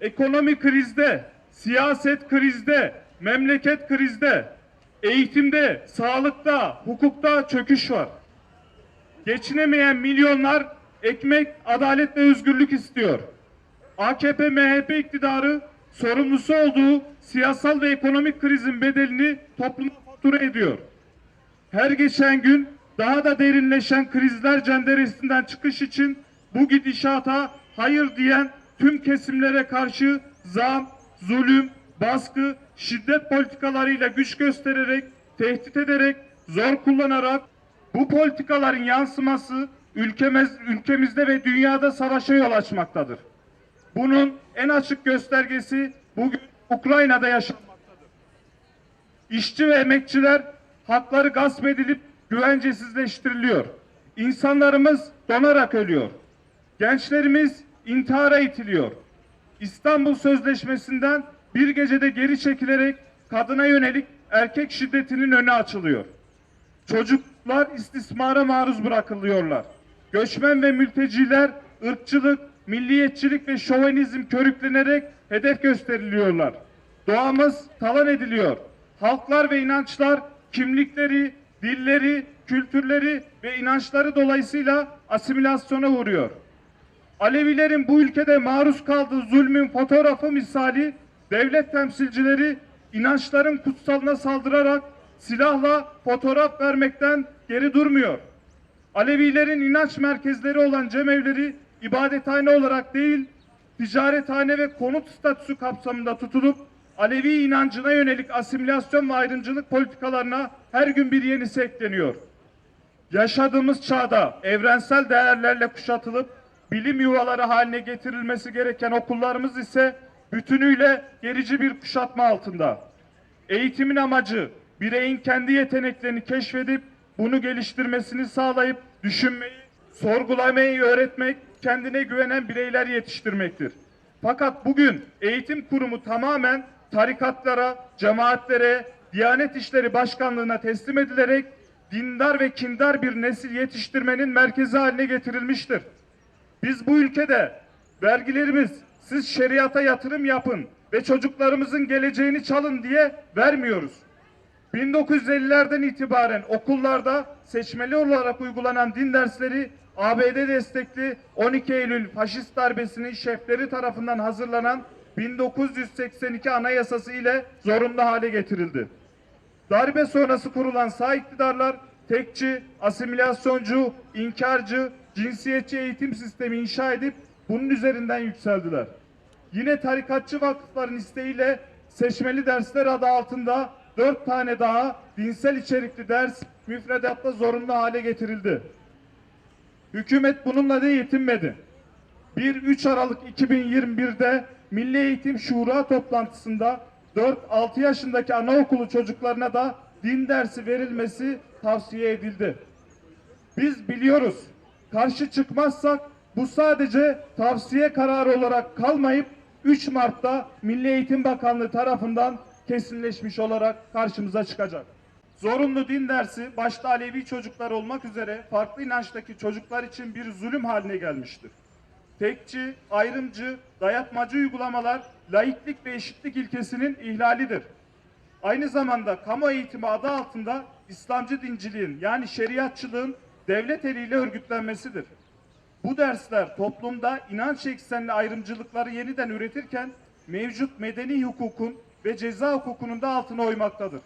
Ekonomi krizde, siyaset krizde, memleket krizde, eğitimde, sağlıkta, hukukta çöküş var. Geçinemeyen milyonlar ekmek, adalet ve özgürlük istiyor. AKP MHP iktidarı sorumlusu olduğu siyasal ve ekonomik krizin bedelini topluma fatura ediyor. Her geçen gün daha da derinleşen krizler cenderesinden çıkış için bu gidişata hayır diyen tüm kesimlere karşı zam, zulüm, baskı, şiddet politikalarıyla güç göstererek, tehdit ederek, zor kullanarak bu politikaların yansıması ülkemiz, ülkemizde ve dünyada savaşa yol açmaktadır. Bunun en açık göstergesi bugün Ukrayna'da yaşanmaktadır. İşçi ve emekçiler hakları gasp edilip güvencesizleştiriliyor. İnsanlarımız donarak ölüyor. Gençlerimiz intihara itiliyor. İstanbul Sözleşmesi'nden bir gecede geri çekilerek kadına yönelik erkek şiddetinin önü açılıyor. Çocuklar istismara maruz bırakılıyorlar. Göçmen ve mülteciler ırkçılık, milliyetçilik ve şovenizm körüklenerek hedef gösteriliyorlar. Doğamız talan ediliyor. Halklar ve inançlar kimlikleri, dilleri, kültürleri ve inançları dolayısıyla asimilasyona uğruyor. Alevilerin bu ülkede maruz kaldığı zulmün fotoğrafı misali devlet temsilcileri inançların kutsalına saldırarak silahla fotoğraf vermekten geri durmuyor. Alevilerin inanç merkezleri olan cemevleri ibadethane olarak değil, ticarethane ve konut statüsü kapsamında tutulup Alevi inancına yönelik asimilasyon ve ayrımcılık politikalarına her gün bir yenisi ekleniyor. Yaşadığımız çağda evrensel değerlerle kuşatılıp bilim yuvaları haline getirilmesi gereken okullarımız ise bütünüyle gerici bir kuşatma altında. Eğitimin amacı bireyin kendi yeteneklerini keşfedip bunu geliştirmesini sağlayıp düşünmeyi, sorgulamayı öğretmek, kendine güvenen bireyler yetiştirmektir. Fakat bugün eğitim kurumu tamamen tarikatlara, cemaatlere, Diyanet İşleri Başkanlığı'na teslim edilerek dindar ve kindar bir nesil yetiştirmenin merkezi haline getirilmiştir. Biz bu ülkede vergilerimiz siz şeriata yatırım yapın ve çocuklarımızın geleceğini çalın diye vermiyoruz. 1950'lerden itibaren okullarda seçmeli olarak uygulanan din dersleri ABD destekli 12 Eylül faşist darbesinin şefleri tarafından hazırlanan 1982 Anayasası ile zorunlu hale getirildi. Darbe sonrası kurulan sağ iktidarlar tekçi, asimilasyoncu, inkarcı, cinsiyetçi eğitim sistemi inşa edip bunun üzerinden yükseldiler. Yine tarikatçı vakıfların isteğiyle seçmeli dersler adı altında dört tane daha dinsel içerikli ders müfredatta zorunlu hale getirildi. Hükümet bununla da yetinmedi. 1-3 Aralık 2021'de Milli Eğitim Şura toplantısında 4-6 yaşındaki anaokulu çocuklarına da din dersi verilmesi tavsiye edildi. Biz biliyoruz. Karşı çıkmazsak bu sadece tavsiye kararı olarak kalmayıp 3 Mart'ta Milli Eğitim Bakanlığı tarafından kesinleşmiş olarak karşımıza çıkacak. Zorunlu din dersi başta Alevi çocuklar olmak üzere farklı inançtaki çocuklar için bir zulüm haline gelmiştir. Tekçi, ayrımcı, dayatmacı uygulamalar laiklik ve eşitlik ilkesinin ihlalidir. Aynı zamanda kamu eğitimi adı altında İslamcı dinciliğin yani şeriatçılığın devlet eliyle örgütlenmesidir. Bu dersler toplumda inanç eksenli ayrımcılıkları yeniden üretirken mevcut medeni hukukun ve ceza hukukunun da altına oymaktadır.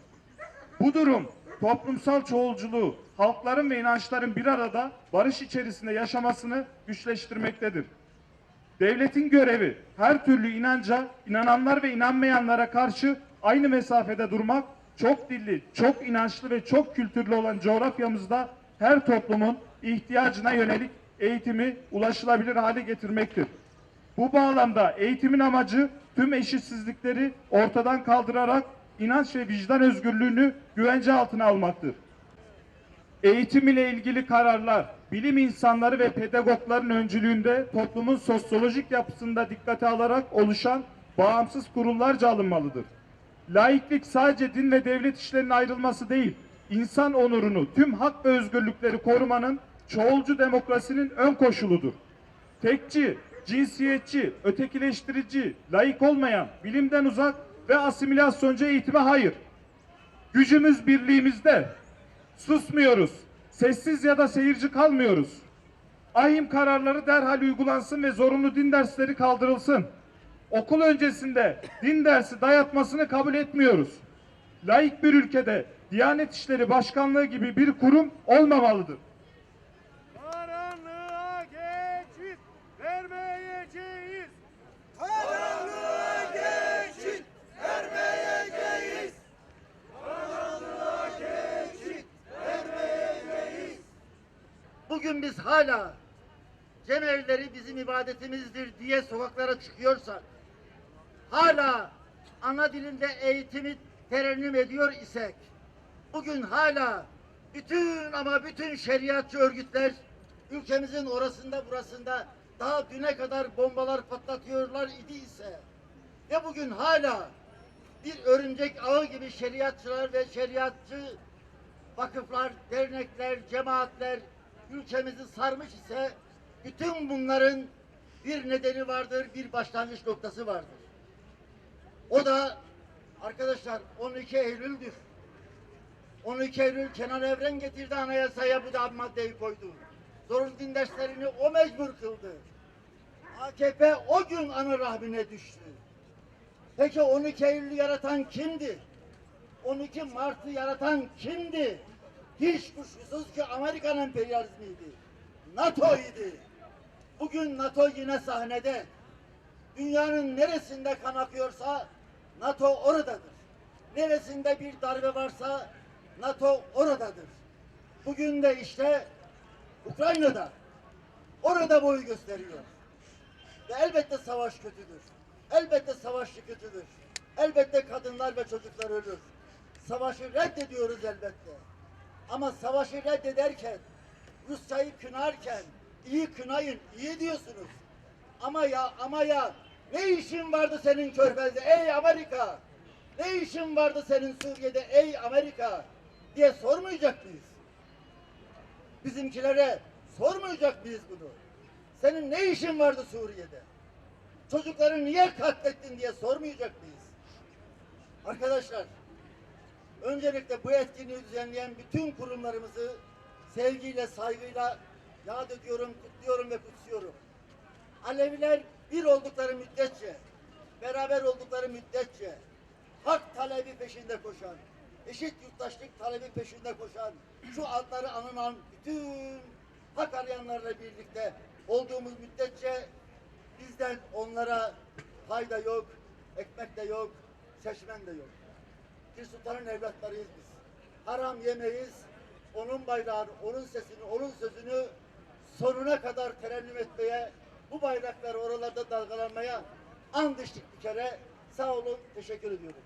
Bu durum toplumsal çoğulculuğu, halkların ve inançların bir arada barış içerisinde yaşamasını güçleştirmektedir. Devletin görevi her türlü inanca, inananlar ve inanmayanlara karşı aynı mesafede durmak, çok dilli, çok inançlı ve çok kültürlü olan coğrafyamızda her toplumun ihtiyacına yönelik eğitimi ulaşılabilir hale getirmektir. Bu bağlamda eğitimin amacı tüm eşitsizlikleri ortadan kaldırarak inanç ve vicdan özgürlüğünü güvence altına almaktır. Eğitim ile ilgili kararlar, bilim insanları ve pedagogların öncülüğünde toplumun sosyolojik yapısında dikkate alarak oluşan bağımsız kurullarca alınmalıdır. Laiklik sadece din ve devlet işlerinin ayrılması değil, insan onurunu, tüm hak ve özgürlükleri korumanın çoğulcu demokrasinin ön koşuludur. Tekçi, cinsiyetçi, ötekileştirici, layık olmayan, bilimden uzak ve asimilasyoncu eğitime hayır. Gücümüz birliğimizde. Susmuyoruz. Sessiz ya da seyirci kalmıyoruz. Ahim kararları derhal uygulansın ve zorunlu din dersleri kaldırılsın. Okul öncesinde din dersi dayatmasını kabul etmiyoruz. Laik bir ülkede Diyanet İşleri Başkanlığı gibi bir kurum olmamalıdır. Karanlığa geçit vermeyeceğiz. Karanlığa geçit vermeyeceğiz. Bugün biz hala cemevleri bizim ibadetimizdir diye sokaklara çıkıyorsak, hala ana dilinde eğitimi terennüm ediyor isek, bugün hala bütün ama bütün şeriatçı örgütler ülkemizin orasında burasında daha düne kadar bombalar patlatıyorlar idi ise ve bugün hala bir örümcek ağı gibi şeriatçılar ve şeriatçı vakıflar, dernekler, cemaatler ülkemizi sarmış ise bütün bunların bir nedeni vardır, bir başlangıç noktası vardır. O da arkadaşlar 12 Eylül'dür. 12 Eylül Kenan Evren getirdi anayasaya bu da maddeyi koydu. Zorunlu din o mecbur kıldı. AKP o gün ana rahmine düştü. Peki 12 Eylül'ü yaratan kimdi? 12 Mart'ı yaratan kimdi? Hiç kuşkusuz ki Amerikan emperyalizmiydi. NATO'ydu. Bugün NATO yine sahnede. Dünyanın neresinde kan akıyorsa NATO oradadır. Neresinde bir darbe varsa NATO oradadır. Bugün de işte Ukrayna'da. Orada boy gösteriyor. Ve elbette savaş kötüdür. Elbette savaşçı kötüdür. Elbette kadınlar ve çocuklar ölür. Savaşı reddediyoruz elbette. Ama savaşı reddederken, Rusya'yı kınarken, iyi kınayın, iyi diyorsunuz. Ama ya, ama ya, ne işin vardı senin körfezde ey Amerika? Ne işin vardı senin Suriye'de ey Amerika? Diye sormayacak mıyız? Bizimkilere sormayacak mıyız bunu? Senin ne işin vardı Suriye'de? Çocukları niye katlettin diye sormayacak mıyız? Arkadaşlar, öncelikle bu etkinliği düzenleyen bütün kurumlarımızı sevgiyle, saygıyla yad ediyorum, kutluyorum ve kutsuyorum. Aleviler bir oldukları müddetçe, beraber oldukları müddetçe, hak talebi peşinde koşan, eşit yurttaşlık talebi peşinde koşan, şu adları anılan bütün hak arayanlarla birlikte olduğumuz müddetçe bizden onlara fayda yok, ekmek de yok, seçmen de yok. Bir sultanın evlatlarıyız biz. Haram yemeyiz, onun bayrağını, onun sesini, onun sözünü sonuna kadar terennüm etmeye, bu bayrakları oralarda dalgalanmaya and içtik bir kere. Sağ olun, teşekkür ediyorum.